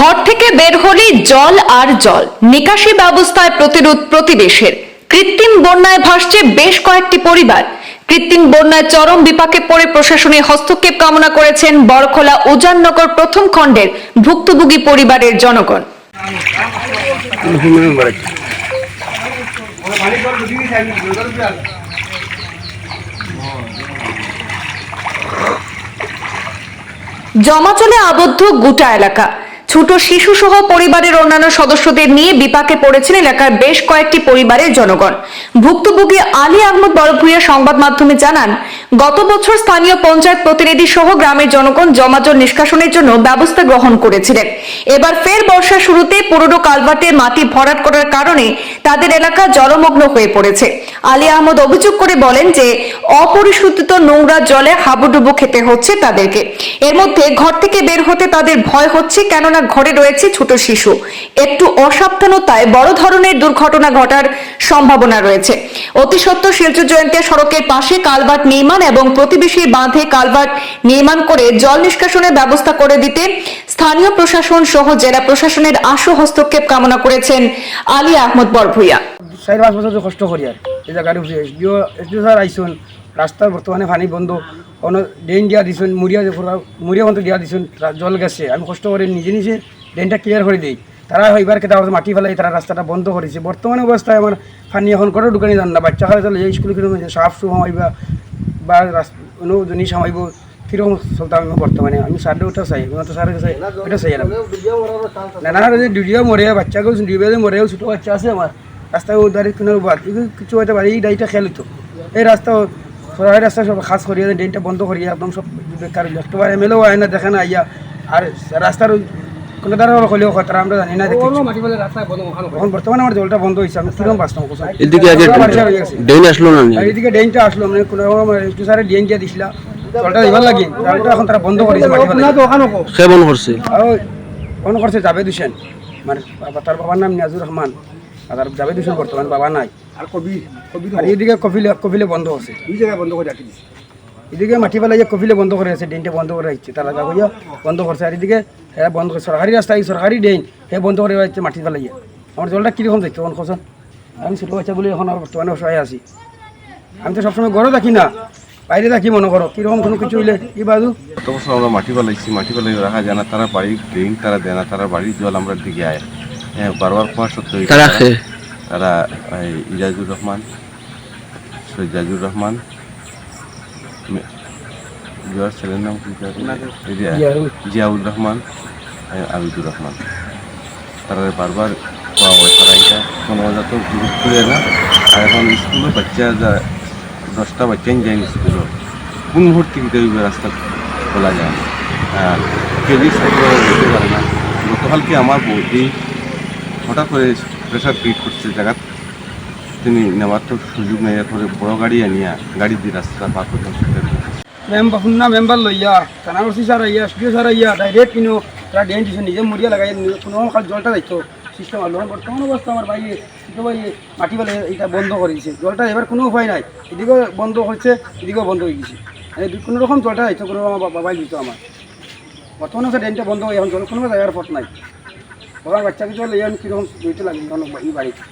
ঘর থেকে বের হলেই জল আর জল। নিকাশি ব্যবস্থায় প্রতিরোধ প্রতিবেশের। কৃত্রিম বন্যায় ভাসছে বেশ কয়েকটি পরিবার। কৃত্রিম বন্যায় চরম বিপাকে পড়ে প্রশাসনের হস্তক্ষেপ কামনা করেছেন বড়খোলা উজাননগর প্রথম খণ্ডের ভুক্তভোগী পরিবারের জনগণ। জমাচলে আবদ্ধ গোটা এলাকা। ছোট শিশু সহ পরিবারের অন্যান্য সদস্যদের নিয়ে বিপাকে পড়েছেন এলাকার বেশ কয়েকটি পরিবারের জনগণ। ভুক্তভোগী আলী আহমদ বড়ভুইয়া সংবাদ মাধ্যমে জানান গত বছর স্থানীয় পঞ্চায়েত প্রতিনিধি সহ গ্রামের জনগণ জমাজল নিষ্কাশনের জন্য ব্যবস্থা গ্রহণ করেছিলেন। এবার ফের বর্ষা শুরুতে পুরনো কালভার্টের মাটি ভরাট করার কারণে তাদের এলাকা জলমগ্ন হয়ে পড়েছে। আলী আহমদ অভিযোগ করে বলেন যে, অপরিশোধিত নোংরা জলে হাবুডুবু খেতে হচ্ছে তাদেরকে। এর মধ্যে ঘর থেকে বের হতে তাদের ভয় হচ্ছে, কেননা ঘরে রয়েছে ছোট শিশু। একটু অসাবধানতায় বড় ধরনের দুর্ঘটনা ঘটার সম্ভাবনা রয়েছে। অতি সত্ত্বর শিলচর জয়ন্তিয়া সড়কের পাশে কালভার্ট নির্মাণ এবং প্রতিবেশী বাঁধে কালভার্ট নির্মাণ করে জল নিষ্কাশনের ব্যবস্থা করে দিতে স্থানীয় প্রশাসন সহ জেলা প্রশাসনের আশু হস্তক্ষেপ কামনা করেছেন আলী আহমদ বরভুইয়া। চার পাঁচ বছর কষ্ট করি আর, এই জায়গার এসডিও এসডিও স্যার আইসুন, রাস্তার বর্তমানে পানি বন্ধ, কোনো ড্রেন দিয়া দিছুন মুড়িয়া মুড়িয়া মতো দিয়া দিছুন জল গেছে। আমি কষ্ট করে নিজে নিজে ড্রেনটা ক্লিয়ার করে দিই। তারা এবার কেটা মাটি ফেলাই, তারা রাস্তাটা বন্ধ করেছে। বর্তমানে অবস্থায় আমার পানি এখন করে ঢুকানি যান না, বাচ্চা খালে চলে এই স্কুল কীরকম সাফ সু হমাইবা বা কোনো জিনিস হমাইব কীরকম চলতে আমি বর্তমানে আমি সারটা ওটা চাই তো সারের চাই ওটা চাই না না ডিউটিও মরে বাচ্চাকেও ডিউটিও মরেও ছোটো বাচ্চা আছে আমার রাস্তায় দাঁড়িয়ে বাদ কিছু পারে এই ডাইটা খেয়াল হতো এই রাস্তা সরকারি রাস্তা সব খাস করিয়ে ড্রেনটা বন্ধ করিয়ে একদম সব বেকার একবার এম এলও আয় না, দেখে না আইয়া আর রাস্তার ওই কোনো দ্বারা হলেও খতরা আমরা জানি না এখন বর্তমানে আমার জলটা বন্ধ হয়েছে আমি কীরকম বাঁচতাম কোথাও? এদিকে আগে পুরা বাড়িটা গেছে। ড্রেন আসলো না এদিকে ড্রেনটা আসলো মানে কোনো রকম একটু সারে ড্রেন দিয়ে দিছিলা। জলটা দিবার লাগি জলটা এখন তারা বন্ধ করেছে সে মন মানে তার বাবার নাম নিয়াজুর রহমান। আর জাবেদ হোসেন বর্তমান বাবা নাই। আর কবি কবি আর এইদিকে কফিলে কফিলে বন্ধ আছে দুই জায়গায় বন্ধ করে রাখি দিছে এদিকে মাটি ফেলাই যে কফিলে বন্ধ করে আছে ড্রেনটা বন্ধ করে রাখছে তারা যা কইয়া বন্ধ করছে। আর এদিকে হ্যাঁ বন্ধ করে সরকারি রাস্তা এই সরকারি ড্রেন হে বন্ধ করে রাখছে মাটি ফেলাইয়া আমার জলটা কীরকম দেখছ কোন খোঁজ আমি ছোটো বাচ্চা বলে এখন আর বর্তমানে অসহায় আছি। আমি তো সবসময় ঘরে থাকি না বাইরে থাকি মনে করো কীরকম কোনো কিছু হইলে কি বাজু? গত বছর আমরা মাটি ফেলাইছি মাটি ফেলাই রাখা যায় না তারা বাড়ির ড্রেন তারা দেয় না তারা বাড়ির জল আমরা দিকে আয়। হ্যাঁ বারবার কোয়া সত্ত্বেও তারা ইজাজুর রহমান সৈজাজুর রহমান জোয়ার ছেলের নাম কি জিয়াউল। রহমান আবিদুর রহমান। তারা বারবার কোয়া হয় তারা এটা যাতে গুরুত্ব দেয় না। আর এখন স্কুলে বাচ্চা যা দশটা বাচ্চাই যায় স্কুলে। কোন মুহূর্তে কিন্তু রাস্তা খোলা যায় না। আর কেউই যেতে পারে না। গতকালকে আমার বৌদি হঠাৎ করে প্রেশার ক্রিয়েট করছে জায়গা তিনি নেওয়ার সুযোগ নেই করে বড় গাড়ি আনিয়া গাড়ি দিয়ে রাস্তা পার করতে মেম্বার শুননা মেম্বার লইয়া থানা ওসি স্যার আইয়া এসডিও স্যার আইয়া ডাইরেক্ট কিনো, তারা ড্রেন দিছে নিজে মরিয়া লাগাই কোনো খাল জলটা যাইতো সিস্টেম আলো বর্তমান অবস্থা আমার ভাই ছোটো ভাই, মাটি বলে এটা বন্ধ করে দিছে। জলটা এবার কোনো উপায় নাই। এদিকেও বন্ধ হচ্ছে এদিকেও বন্ধ হয়ে গেছে। কোনো রকম জলটা যাইতো কোনো আমার বাবাই দিত আমার। বর্তমানে হচ্ছে ড্রেনটা বন্ধ হয়ে এখন জল কোনো জায়গার পথ নাই। বাবার বাচ্চাকে জল এই আমি কীরকম দিতে লাগে এই বাড়িতে।